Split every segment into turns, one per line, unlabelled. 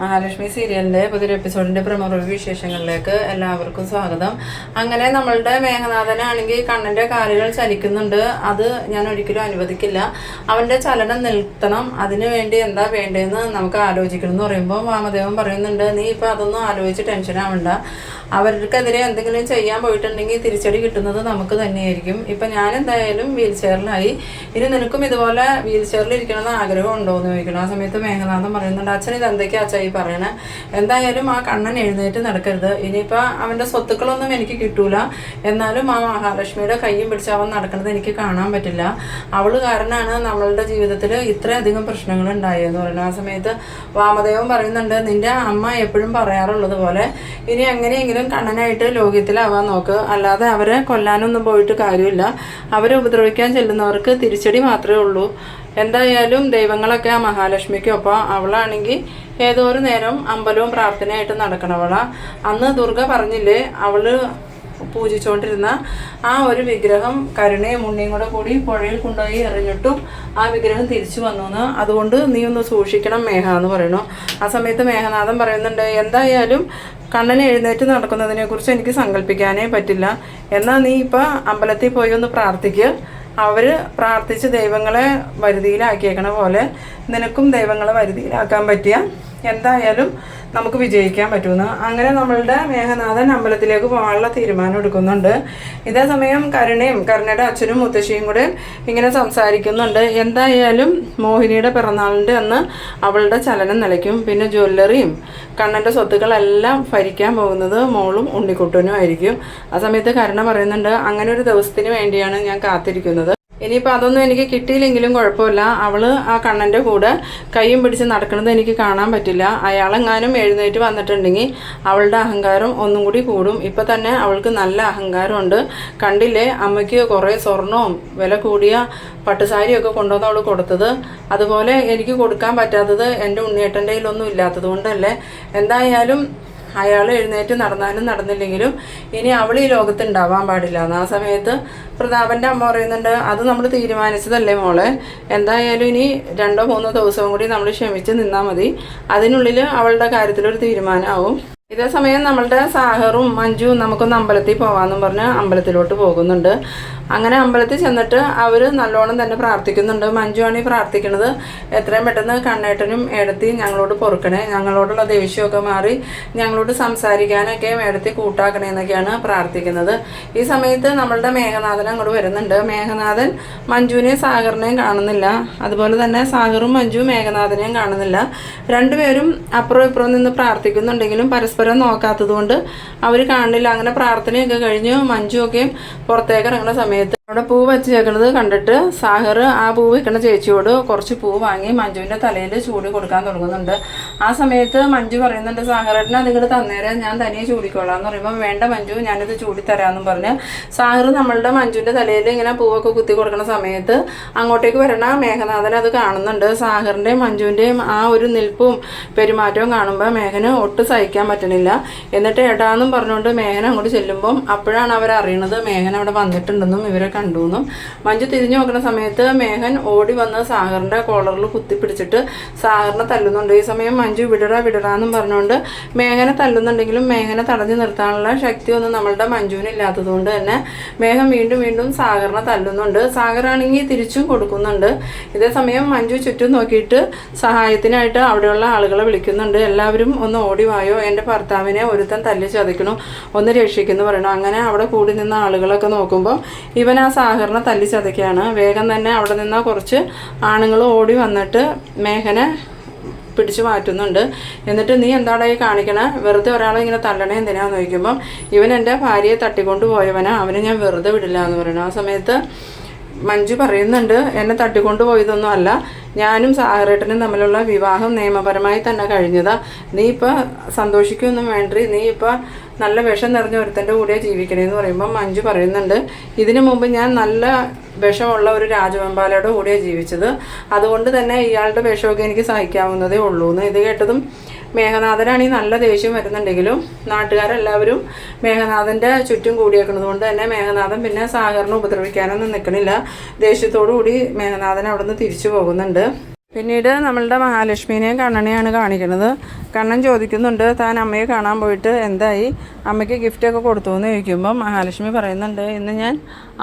മഹാലക്ഷ്മി സീരിയലിന്റെ പുതിയൊരു എപ്പിസോഡിന്റെ പ്രമുഖ വിശേഷങ്ങളിലേക്ക് എല്ലാവർക്കും സ്വാഗതം. അങ്ങനെ നമ്മളുടെ മേഘനാഥനാണെങ്കിൽ കണ്ണന്റെ കാലുകൾ ചലിക്കുന്നുണ്ട്. അത് ഞാൻ ഒരിക്കലും അനുവദിക്കില്ല. അവന്റെ ചലനം നിർത്തണം അതിനു വേണ്ടി എന്താ വേണ്ടതെന്ന് നമുക്ക് ആലോചിക്കണം എന്ന് പറയുമ്പോൾ വാമദേവൻ പറയുന്നുണ്ട് നീ ഇപ്പൊ അതൊന്നും ആലോചിച്ച് ടെൻഷൻ ആവണ്ട. അവർക്കെതിരെ എന്തെങ്കിലും ചെയ്യാൻ പോയിട്ടുണ്ടെങ്കിൽ തിരിച്ചടി കിട്ടുന്നത് നമുക്ക് തന്നെയായിരിക്കും. ഇപ്പൊ ഞാൻ എന്തായാലും വീൽ ചെയറിലായി ഇനി നിനക്കും ഇതുപോലെ വീൽ ചെയറിൽ ഇരിക്കണമെന്ന് ആഗ്രഹം ഉണ്ടോ എന്ന് ചോദിക്കണം. ആ സമയത്ത് മേഘനാഥൻ പറയുന്നുണ്ട് അച്ഛൻ ഇത് എന്തൊക്കെയാ അച്ഛാ ഈ പറയണേ. എന്തായാലും ആ കണ്ണൻ എഴുന്നേറ്റ് നടക്കരുത്. ഇനിയിപ്പോൾ അവന്റെ സ്വത്തുക്കളൊന്നും എനിക്ക് കിട്ടൂല. എന്നാലും ആ മഹാലക്ഷ്മിയുടെ കയ്യും പിടിച്ച് അവൻ നടക്കുന്നത് എനിക്ക് കാണാൻ പറ്റില്ല. അവൾ കാരണമാണ് നമ്മളുടെ ജീവിതത്തിൽ ഇത്രയധികം പ്രശ്നങ്ങൾ ഉണ്ടായതെന്ന് പറയുന്നത്. ആ സമയത്ത് വാമദേവൻ പറയുന്നുണ്ട് നിന്റെ അമ്മ എപ്പോഴും പറയാറുള്ളത് പോലെ ഇനി എങ്ങനെയെങ്കിലും കണ്ണനായിട്ട് ലോകത്തിലാവാൻ നോക്ക്. അല്ലാതെ അവരെ കൊല്ലാനൊന്നും പോയിട്ട് കാര്യമില്ല. അവരെ ഉപദ്രവിക്കാൻ ചെല്ലുന്നവർക്ക് തിരിച്ചടി മാത്രമേ ഉള്ളൂ. എന്തായാലും ദൈവങ്ങളൊക്കെ ആ മഹാലക്ഷ്മിക്കൊപ്പം. അവളാണെങ്കിൽ ഏതോ ഒരു നേരം അമ്പലവും പ്രാർത്ഥനയായിട്ട് നടക്കണവള. അന്ന് ദുർഗ പറഞ്ഞില്ലേ അവൾ പൂജിച്ചുകൊണ്ടിരുന്ന ആ ഒരു വിഗ്രഹം കരുണയും ഉണ്ണിയും കൂടെ കൂടി പുഴയിൽ കൊണ്ടുപോയി എറിഞ്ഞിട്ടും ആ വിഗ്രഹം തിരിച്ചു വന്നു എന്ന് അതുകൊണ്ട് നീ ഒന്ന് സൂക്ഷിക്കണം മേഘ എന്ന് പറയണു ആ സമയത്ത് മേഘനാഥൻ പറയുന്നുണ്ട് എന്തായാലും കണ്ണൻ എഴുന്നേറ്റ് നടക്കുന്നതിനെ കുറിച്ച് എനിക്ക് സങ്കല്പിക്കാനേ പറ്റില്ല. എന്നാൽ നീ ഇപ്പൊ അമ്പലത്തിൽ പോയി ഒന്ന് പ്രാർത്ഥിക്കുക അവർ പ്രാർത്ഥിച്ച് ദൈവങ്ങളെ വരുതിയിലാക്കിയേക്കണ പോലെ നിനക്കും ദൈവങ്ങളെ വരുതിയിലാക്കാൻ പറ്റിയ എന്തായാലും നമുക്ക് വിജയിക്കാൻ പറ്റുമെന്ന്. അങ്ങനെ നമ്മളുടെ മേഘനാഥൻ അമ്പലത്തിലേക്ക് പോകാനുള്ള തീരുമാനം എടുക്കുന്നുണ്ട്. ഇതേ സമയം കരുണയും കരുണയുടെ അച്ഛനും മുത്തശ്ശിയും കൂടെ ഇങ്ങനെ സംസാരിക്കുന്നുണ്ട്. എന്തായാലും മോഹിനിയുടെ പിറന്നാളിന്റെ അന്ന് അവളുടെ ചലനം നിലയ്ക്കും. പിന്നെ ജ്വല്ലറിയും കണ്ണന്റെ സ്വത്തുക്കളെല്ലാം ഭരിക്കാൻ പോകുന്നത് മോളും ഉണ്ണിക്കുട്ടനും ആയിരിക്കും. ആ സമയത്ത് കരുണ പറയുന്നുണ്ട് അങ്ങനെ ഒരു ദിവസത്തിന് വേണ്ടിയാണ് ഞാൻ കാത്തിരിക്കുന്നത്. ഇനിയിപ്പോൾ അതൊന്നും എനിക്ക് കിട്ടിയില്ലെങ്കിലും കുഴപ്പമില്ല. അവൾ ആ കണ്ണന്റെ കൂടെ കൈയും പിടിച്ച് നടക്കുന്നത് എനിക്ക് കാണാൻ പറ്റില്ല. അയാളെങ്ങാനും എഴുന്നേറ്റ് വന്നിട്ടുണ്ടെങ്കിൽ അവളുടെ അഹങ്കാരം ഒന്നും കൂടി കൂടും. ഇപ്പം തന്നെ അവൾക്ക് നല്ല അഹങ്കാരമുണ്ട്. കണ്ടില്ലേ? അമ്മയ്ക്ക് കുറേ സ്വർണവും വില കൂടിയ പട്ടുസാരിയൊക്കെ കൊണ്ടുവന്ന് അവൾ കൊടുത്തത്. അതുപോലെ എനിക്ക് കൊടുക്കാൻ പറ്റാത്തത് എന്റെ ഉണ്ണിയേട്ടന്റെ കയ്യിലൊന്നും ഇല്ലാത്തത് കൊണ്ടല്ലേ? എന്തായാലും അയാൾ എഴുന്നേറ്റ് നടന്നാലും നടന്നില്ലെങ്കിലും ഇനി അവൾ ഈ ലോകത്ത് ഉണ്ടാവാൻ പാടില്ല. എന്ന് ആ സമയത്ത് പ്രതാപന്റെ അമ്മ പറയുന്നുണ്ട് അത് നമ്മൾ തീരുമാനിച്ചതല്ലേ മോളെ? എന്തായാലും ഇനി രണ്ടോ മൂന്നോ ദിവസവും കൂടി നമ്മൾ ക്ഷമിച്ച് നിന്നാൽ മതി. അതിനുള്ളിൽ അവളുടെ കാര്യത്തിലൊരു തീരുമാനമാവും. ഇതേ സമയം നമ്മളുടെ സാഹറും മഞ്ജുവും നമുക്കൊന്ന് അമ്പലത്തിൽ പോകാമെന്നും പറഞ്ഞ് അമ്പലത്തിലോട്ട് പോകുന്നുണ്ട്. അങ്ങനെ അമ്പലത്തിൽ ചെന്നിട്ട് അവർ നല്ലോണം തന്നെ പ്രാർത്ഥിക്കുന്നുണ്ട്. മഞ്ജു ആണ് ഈ പ്രാർത്ഥിക്കുന്നത് എത്രയും പെട്ടെന്ന് കണ്ണേട്ടനും എടുത്തി ഞങ്ങളോട് പൊറുക്കണേ ഞങ്ങളോടുള്ള ദേഷ്യമൊക്കെ മാറി ഞങ്ങളോട് സംസാരിക്കാനൊക്കെ ഏടത്തി കൂട്ടാക്കണേ എന്നൊക്കെയാണ് പ്രാർത്ഥിക്കുന്നത്. ഈ സമയത്ത് നമ്മളുടെ മേഘനാഥൻ അങ്ങോട്ട് വരുന്നുണ്ട്. മേഘനാഥൻ മഞ്ജുവിനെയും സാഗറിനെയും കാണുന്നില്ല. അതുപോലെ തന്നെ സാഗറും മഞ്ജുവും മേഘനാഥനെയും കാണുന്നില്ല. രണ്ടുപേരും അപ്പുറം ഇപ്പുറം നിന്ന് പ്രാർത്ഥിക്കുന്നുണ്ടെങ്കിലും പരസ്പരം നോക്കാത്തത് കൊണ്ട് അവർ കാണില്ല അങ്ങനെ പ്രാർത്ഥനയൊക്കെ കഴിഞ്ഞ് മഞ്ജുവൊക്കെയും പുറത്തേക്ക് ഇറങ്ങുന്ന സമയത്ത് അവിടെ പൂ വെച്ച് ചേക്കണത് കണ്ടിട്ട് സാഹർ ആ പൂ വെക്കുന്ന ചേച്ചിയോട് കുറച്ച് പൂ വാങ്ങി മഞ്ജുവിന്റെ തലയിൽ ചൂടി കൊടുക്കാൻ തുടങ്ങുന്നുണ്ട്. ആ സമയത്ത് മഞ്ജു പറയുന്നുണ്ട് സാഹറിന് നിങ്ങൾ തന്നേരം ഞാൻ തനിയെ ചൂടിക്കോളാം എന്ന് പറയുമ്പോൾ വേണ്ട മഞ്ജു ഞാനിത് ചൂടി തരാമെന്നും പറഞ്ഞ് സാഹർ നമ്മളുടെ മഞ്ജുവിന്റെ തലയിൽ ഇങ്ങനെ പൂവൊക്കെ കുത്തി കൊടുക്കുന്ന സമയത്ത് അങ്ങോട്ടേക്ക് വരണ മേഘനാഥൻ അത് കാണുന്നുണ്ട്. സാഹറിന്റെയും മഞ്ജുവിന്റെയും ആ ഒരു നിൽപ്പും പെരുമാറ്റവും കാണുമ്പോൾ മേഘന് ഒട്ടും സഹിക്കാൻ പറ്റണില്ല. എന്നിട്ട് ഏട്ടാന്നും പറഞ്ഞുകൊണ്ട് മേഘന അങ്ങോട്ട് ചെല്ലുമ്പം അപ്പോഴാണ് അവർ അറിയണത് മേഘൻ അവിടെ വന്നിട്ടുണ്ടെന്നും ഇവരെ കണ്ടു എന്നും മഞ്ജു തിരിഞ്ഞു നോക്കുന്ന സമയത്ത് മേഹൻ ഓടി വന്ന് സാഗറിന്റെ കോളറിൽ കുത്തിപ്പിടിച്ചിട്ട് സാഗറിനെ തല്ലുന്നുണ്ട്. ഈ സമയം മഞ്ജു വിടടാ വിടടാന്നും പറഞ്ഞുകൊണ്ട് മേഘനെ തല്ലുന്നുണ്ടെങ്കിലും മേഘനെ തടഞ്ഞു നിർത്താനുള്ള ശക്തിയൊന്നും നമ്മളുടെ മഞ്ജുവിന് ഇല്ലാത്തത് കൊണ്ട് തന്നെ മേഘം വീണ്ടും വീണ്ടും സാഗറിനെ തല്ലുന്നുണ്ട്. സാഗറാണെങ്കിൽ തിരിച്ചും കൊടുക്കുന്നുണ്ട്. ഇതേ സമയം മഞ്ജു ചുറ്റും നോക്കിയിട്ട് സഹായത്തിനായിട്ട് അവിടെയുള്ള ആളുകളെ വിളിക്കുന്നുണ്ട്. എല്ലാവരും ഒന്ന് ഓടി വായോ. എന്റെ ഭർത്താവിനെ ഒരുത്തൻ തല്ലി ചതയ്ക്കണു ഒന്ന് രക്ഷിക്കുന്നു പറയണു. അങ്ങനെ അവിടെ കൂടി നിന്ന ആളുകളൊക്കെ നോക്കുമ്പോൾ ഇവൻ ആ സാഹറിനെ തല്ലി ചതയ്ക്കുകയാണ് വേഗം തന്നെ അവിടെ നിന്ന് കുറച്ച് ആണുങ്ങൾ ഓടി വന്നിട്ട് മേഘനെ പിടിച്ചു മാറ്റുന്നുണ്ട്. എന്നിട്ട് നീ എന്താടാ ഈ കാണിക്കണേ? വെറുതെ ഒരാളെ ഇങ്ങനെ തല്ലണേ എന്തിനാന്ന് ചോദിക്കുമ്പം ഇവൻ എന്റെ ഭാര്യയെ തട്ടിക്കൊണ്ട് പോയവനാ അവനെ ഞാൻ വെറുതെ വിടില്ല എന്ന് പറയുന്നു. ആ സമയത്ത് മഞ്ജു പറയുന്നുണ്ട് എന്നെ തട്ടിക്കൊണ്ടു പോയതൊന്നും അല്ല. ഞാനും സാഹറേട്ടനും തമ്മിലുള്ള വിവാഹം നിയമപരമായി തന്നെ കഴിഞ്ഞതാ. നീ ഇപ്പം സന്തോഷിക്കൊന്നും വേണ്ടി നീ ഇപ്പം നല്ല വിഷം നിറഞ്ഞ ഒരുത്തന്റെ കൂടെ ജീവിക്കണേന്ന് പറയുമ്പോൾ മഞ്ജു പറയുന്നുണ്ട് ഇതിനു മുമ്പ് ഞാൻ നല്ല വിഷമുള്ള ഒരു രാജവെമ്പാലയുടെ കൂടെ ജീവിച്ചത്. അതുകൊണ്ട് തന്നെ ഇയാളുടെ വിഷമൊക്കെ എനിക്ക് സഹിക്കാവുന്നതേ ഉള്ളൂ എന്ന് ഇത് കേട്ടതും മേഘനാഥനാണെങ്കിൽ നല്ല ദേഷ്യം വരുന്നുണ്ടെങ്കിലും നാട്ടുകാരെല്ലാവരും മേഘനാഥന്റെ ചുറ്റും കൂടിയേക്കുന്നത് കൊണ്ട് തന്നെ മേഘനാഥൻ പിന്നെ സാഗറിനെ ഉപദ്രവിക്കാനൊന്നും നിൽക്കണില്ല. ദേഷ്യത്തോടു കൂടി മേഘനാഥൻ അവിടെ നിന്ന് തിരിച്ചു പോകുന്നുണ്ട്. പിന്നീട് നമ്മളുടെ മഹാലക്ഷ്മിനെയും കണ്ണനെയാണ് കാണിക്കുന്നത്. കണ്ണൻ ചോദിക്കുന്നുണ്ട് താൻ അമ്മയെ കാണാൻ പോയിട്ട് എന്തായി? അമ്മയ്ക്ക് ഗിഫ്റ്റ് ഒക്കെ കൊടുത്തു എന്ന് ചോദിക്കുമ്പോൾ മഹാലക്ഷ്മി പറയുന്നുണ്ട് ഇന്ന് ഞാൻ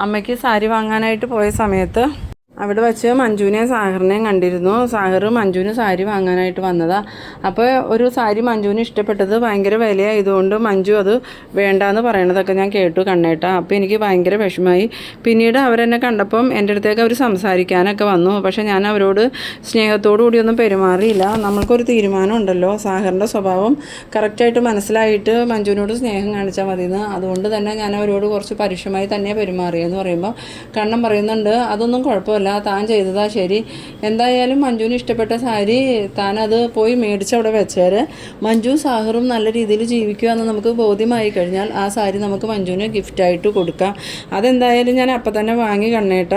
അമ്മയ്ക്ക് സാരി വാങ്ങാനായിട്ട് പോയ സമയത്ത് അവിടെ വെച്ച് മഞ്ജുവിനെയും സാഹറിനെയും കണ്ടിരുന്നു. സാഹർ മഞ്ജുവിന് സാരി വാങ്ങാനായിട്ട് വന്നതാ. അപ്പോൾ ഒരു സാരി മഞ്ജുവിന് ഇഷ്ടപ്പെട്ടത് ഭയങ്കര വിലയായതുകൊണ്ട് മഞ്ജു അത് വേണ്ടാന്ന് പറയണതൊക്കെ ഞാൻ കേട്ടു കണ്ണേട്ട. അപ്പോൾ എനിക്ക് ഭയങ്കര വിഷമമായി. പിന്നീട് അവരെന്നെ കണ്ടപ്പം എന്റെ അടുത്തേക്ക് അവർ സംസാരിക്കാനൊക്കെ വന്നു. പക്ഷേ ഞാൻ അവരോട് സ്നേഹത്തോടു കൂടിയൊന്നും പെരുമാറിയില്ല. നമ്മൾക്കൊരു തീരുമാനം ഉണ്ടല്ലോ സാഹറിന്റെ സ്വഭാവം കറക്റ്റായിട്ട് മനസ്സിലായിട്ട് മഞ്ജുവിനോട് സ്നേഹം കാണിച്ചാൽ മതിയെന്ന്. അതുകൊണ്ട് തന്നെ ഞാൻ അവരോട് കുറച്ച് പരുഷമായി തന്നെ പെരുമാറിയെന്ന് പറയുമ്പോൾ കണ്ണം പറയുന്നുണ്ട്. അതൊന്നും കുഴപ്പമില്ല. താൻ ചെയ്തതാ ശരി. എന്തായാലും മഞ്ജുവിന് ഇഷ്ടപ്പെട്ട സാരി താൻ അത് പോയി മേടിച്ചവിടെ വെച്ചേര്. മഞ്ജു സാഹറും നല്ല രീതിയിൽ ജീവിക്കുക എന്ന് നമുക്ക് ബോധ്യമായി കഴിഞ്ഞാൽ ആ സാരി നമുക്ക് മഞ്ജുവിന് ഗിഫ്റ്റായിട്ട് കൊടുക്കാം. അതെന്തായാലും ഞാൻ അപ്പം തന്നെ വാങ്ങി കണ്ണേട്ട.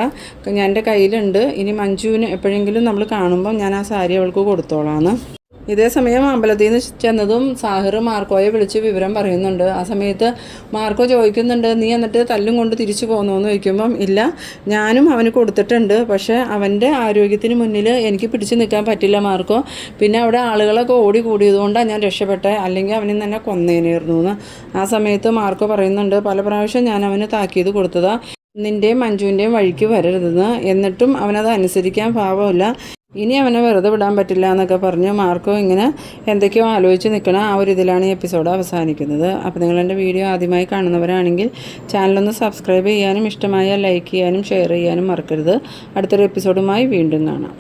എന്റെ കയ്യിലുണ്ട്. ഇനി മഞ്ജുവിന് എപ്പോഴെങ്കിലും നമ്മൾ കാണുമ്പം ഞാൻ ആ സാരി അവൾക്ക് കൊടുത്തോളാന്ന്. ഇതേ സമയം അമ്പലത്തിൽ നിന്ന് ചെന്നതും സാഹിർ മാർക്കോയെ വിളിച്ച് വിവരം പറയുന്നുണ്ട്. ആ സമയത്ത് മാർക്കോ ചോദിക്കുന്നുണ്ട് നീ എന്നിട്ട് തല്ലും കൊണ്ട് തിരിച്ചു പോകുന്നു എന്ന് ചോദിക്കുമ്പം ഇല്ല ഞാനും അവന് കൊടുത്തിട്ടുണ്ട്. പക്ഷേ അവന്റെ ആരോഗ്യത്തിന് മുന്നിൽ എനിക്ക് പിടിച്ചു നിൽക്കാൻ പറ്റില്ല മാർക്കോ. പിന്നെ അവിടെ ആളുകളൊക്കെ ഓടി കൂടിയതുകൊണ്ടാണ് ഞാൻ രക്ഷപ്പെട്ടെ. അല്ലെങ്കിൽ അവനെ തന്നെ കൊന്നേനായിരുന്നു എന്ന് ആ സമയത്ത് മാർക്കോ പറയുന്നുണ്ട് പല പ്രാവശ്യം ഞാൻ അവന് താക്കീത് കൊടുത്തതാണ് നിന്റെയും മഞ്ജുവിന്റെയും വഴിക്ക് വരരുതെന്ന് എന്നിട്ടും അവനത് അനുസരിക്കാൻ ഭാവമില്ല ഇനി അവനെ വെറുതെ വിടാൻ പറ്റില്ല എന്നൊക്കെ പറഞ്ഞ് മാർക്കോ ഇങ്ങനെ എന്തൊക്കെയോ ആലോചിച്ച് നിൽക്കണം ആ ഒരു ഇതിലാണ് ഈ എപ്പിസോഡ് അവസാനിക്കുന്നത്. അപ്പോൾ നിങ്ങൾ എന്റെ വീഡിയോ ആദ്യമായി കാണുന്നവരാണെങ്കിൽ ചാനലൊന്ന് സബ്സ്ക്രൈബ് ചെയ്യാനും ഇഷ്ടമായ ലൈക്ക് ചെയ്യാനും ഷെയർ ചെയ്യാനും മറക്കരുത്. അടുത്തൊരു എപ്പിസോഡുമായി വീണ്ടും കാണാം.